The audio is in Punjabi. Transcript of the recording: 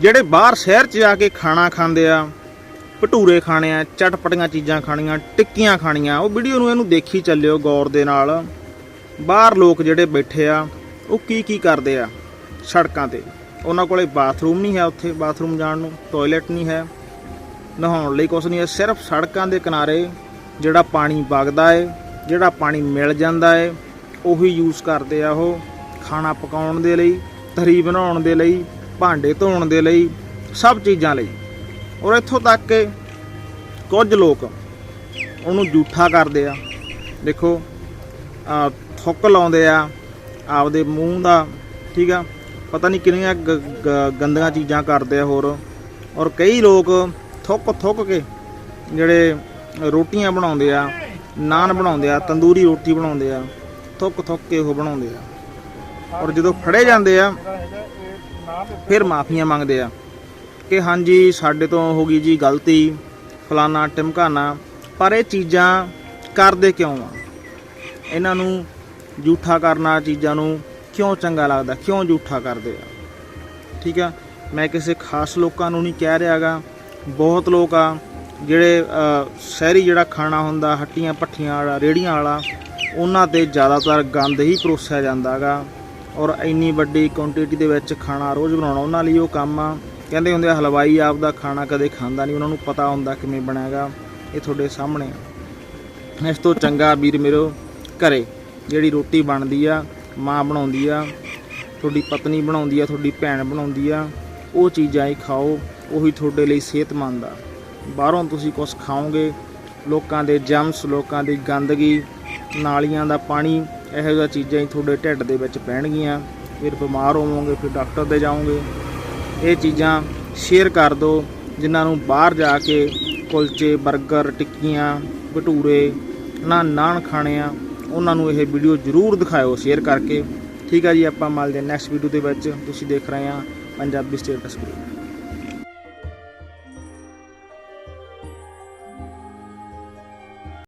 ਜਿਹੜੇ ਬਾਹਰ ਸ਼ਹਿਰ 'ਚ ਜਾ ਕੇ ਖਾਣਾ ਖਾਂਦੇ ਆ, ਭਟੂਰੇ ਖਾਣੇ ਆ, ਚਟਪਟੀਆਂ ਚੀਜ਼ਾਂ ਖਾਣੀਆਂ, ਟਿੱਕੀਆਂ ਖਾਣੀਆਂ, ਉਹ ਵੀਡੀਓ ਨੂੰ ਇਹਨੂੰ ਦੇਖੀ ਚੱਲਿਓ ਗੌਰ ਦੇ ਨਾਲ। ਬਾਹਰ ਲੋਕ ਜਿਹੜੇ ਬੈਠੇ ਆ, ਉਹ ਕੀ ਕੀ ਕਰਦੇ ਆ ਸੜਕਾਂ ਤੇ? ਉਹਨਾਂ ਕੋਲੇ ਬਾਥਰੂਮ ਨਹੀਂ ਹੈ ਉੱਥੇ, ਬਾਥਰੂਮ ਜਾਣ ਨੂੰ, ਟਾਇਲਟ ਨਹੀਂ ਹੈ। ਨਹਾਉਣ ਲਈ ਕੁਛ ਨਹੀਂ ਹੈ, ਸਿਰਫ ਸੜਕਾਂ ਦੇ ਕਿਨਾਰੇ ਜਿਹੜਾ ਪਾਣੀ ਵਗਦਾ ਏ, ਜਿਹੜਾ ਪਾਣੀ ਮਿਲ ਜਾਂਦਾ ਏ, ਉਹੀ ਯੂਜ਼ ਕਰਦੇ ਆ ਉਹ ਖਾਣਾ ਪਕਾਉਣ ਦੇ ਲਈ ਤਰੀ ਬਣਾਉਣ ਦੇ ਲਈ ਭਾਂਡੇ ਧੋਣ ਦੇ ਲਈ, ਸਭ ਚੀਜ਼ਾਂ ਲਈ। ਔਰ ਇੱਥੋਂ ਤੱਕ ਕਿ ਕੁਝ ਲੋਕ ਉਹਨੂੰ ਜੂਠਾ ਕਰਦੇ ਆ। ਦੇਖੋ ਥੁੱਕ ਲਾਉਂਦੇ ਆ, ਆਪਦੇ ਮੂੰਹ ਦਾ, ਠੀਕ ਆ? ਪਤਾ ਨਹੀਂ ਕਿੰਨੀਆਂ ਗ- ਗ- ਗੰਦੀਆਂ ਚੀਜ਼ਾਂ ਕਰਦੇ ਆ ਹੋਰ। ਔਰ ਕਈ ਲੋਕ ਥੁੱਕ ਥੁੱਕ ਕੇ ਜਿਹੜੇ ਰੋਟੀਆਂ ਬਣਾਉਂਦੇ ਆ, ਨਾਨ ਬਣਾਉਂਦੇ ਆ, ਤੰਦੂਰੀ ਰੋਟੀ ਬਣਾਉਂਦੇ ਆ, ਥੁੱਕ ਥੁੱਕ ਕੇ ਉਹ ਬਣਾਉਂਦੇ ਆ। ਔਰ ਜਦੋਂ ਫੜੇ ਜਾਂਦੇ ਆ ਫਿਰ ਮਾਫੀਆਂ ਮੰਗਦੇ ਆ ਕਿ ਹਾਂਜੀ, ਸਾਡੇ ਤੋਂ ਹੋ ਗਈ ਜੀ ਗਲਤੀ, ਫਲਾਨਾ ਟਿਮਕਾਨਾ, ਪਰ ਇਹ ਚੀਜ਼ਾਂ ਕਰਦੇ ਕਿਉਂ ਆ? ਇਹਨਾਂ ਨੂੰ ਝੂਠਾ ਕਰਨਾ ਚੀਜ਼ਾਂ ਨੂੰ ਕਿਉਂ ਚੰਗਾ ਲੱਗਦਾ? ਕਿਉਂ ਝੂਠਾ ਕਰਦੇ ਆ? ਠੀਕ ਆ? ਮੈਂ ਕਿਸੇ ਖਾਸ ਲੋਕਾਂ ਨੂੰ ਨਹੀਂ ਕਹਿ ਰਿਹਾਗਾ। ਬਹੁਤ ਲੋਕ ਆ ਜਿਹੜੇ ਸ਼ਹਿਰੀ ਜਿਹੜਾ ਖਾਣਾ ਹੁੰਦਾ, ਹੱਟੀਆਂ ਪੱਠੀਆਂ ਵਾਲਾ ਰੇੜੀਆਂ ਵਾਲਾ, ਉਹਨਾਂ ਤੇ ਜ਼ਿਆਦਾਤਰ ਗੰਦ ਹੀ ਪਰੋਸਿਆ ਜਾਂਦਾਗਾ ਔਰ ਇੰਨੀ ਵੱਡੀ ਕੁਆਂਟੀਟੀ ਦੇ ਵਿੱਚ ਖਾਣਾ ਰੋਜ਼ ਬਣਾਉਣਾ, ਉਹਨਾਂ ਲਈ ਉਹ ਕੰਮ ਆ। ਕਹਿੰਦੇ ਹੁੰਦੇ ਆ, ਹਲਵਾਈ ਆਪ ਦਾ ਖਾਣਾ ਕਦੇ ਖਾਂਦਾ ਨਹੀਂ, ਉਹਨਾਂ ਨੂੰ ਪਤਾ ਹੁੰਦਾ ਕਿਵੇਂ ਬਣਾਏਗਾ। ਇਹ ਤੁਹਾਡੇ ਸਾਹਮਣੇ ਆ। ਇਸ ਤੋਂ ਚੰਗਾ ਵੀਰ ਮੇਰੋ ਘਰੇ ਜਿਹੜੀ ਰੋਟੀ ਬਣਦੀ ਆ, ਮਾਂ ਬਣਾਉਂਦੀ ਆ, ਤੁਹਾਡੀ ਪਤਨੀ ਬਣਾਉਂਦੀ ਆ, ਤੁਹਾਡੀ ਭੈਣ ਬਣਾਉਂਦੀ ਆ, ਉਹ ਚੀਜ਼ਾਂ ਹੀ ਖਾਓ, ਉਹੀ ਤੁਹਾਡੇ ਲਈ ਸਿਹਤਮੰਦ ਆ। ਬਾਹਰੋਂ ਤੁਸੀਂ ਕੁਝ ਖਾਓਗੇ, ਲੋਕਾਂ ਦੇ ਜਮਸ ਲੋਕਾਂ ਦੀ ਗੰਦਗੀ, ਨਾਲੀਆਂ ਦਾ ਪਾਣੀ ਇਹੋ ਜਿਹੀਆਂ ਚੀਜ਼ਾਂ ਹੀ ਤੁਹਾਡੇ ਢਿੱਡ ਦੇ ਵਿੱਚ ਪੈਣਗੀਆਂ। ਫਿਰ ਬਿਮਾਰ ਹੋਵੋਗੇ, ਫਿਰ ਡਾਕਟਰ ਦੇ ਜਾਓਗੇ। ਇਹ ਚੀਜ਼ਾਂ ਸ਼ੇਅਰ ਕਰ ਦਿਓ, ਜਿਨ੍ਹਾਂ ਨੂੰ ਬਾਹਰ ਜਾ ਕੇ ਕੁਲਚੇ 버ਗਰ ਟਿੱਕੀਆਂ, ਭਟੂਰੇ ਨਾ ਨਾਨ ਖਾਣੇ ਆ, ਉਹਨਾਂ ਨੂੰ ਇਹ ਵੀਡੀਓ ਜ਼ਰੂਰ ਦਿਖਾਇਓ ਸ਼ੇਅਰ ਕਰਕੇ। ਠੀਕ ਆ ਜੀ, ਆਪਾਂ ਮਿਲਦੇ ਨੈਕਸਟ ਵੀਡੀਓ ਦੇ ਵਿੱਚ। ਤੁਸੀਂ ਦੇਖ ਰਹੇ ਆ ਪੰਜਾਬੀ ਸਟੇਟਸ ਗਰੁੱਪ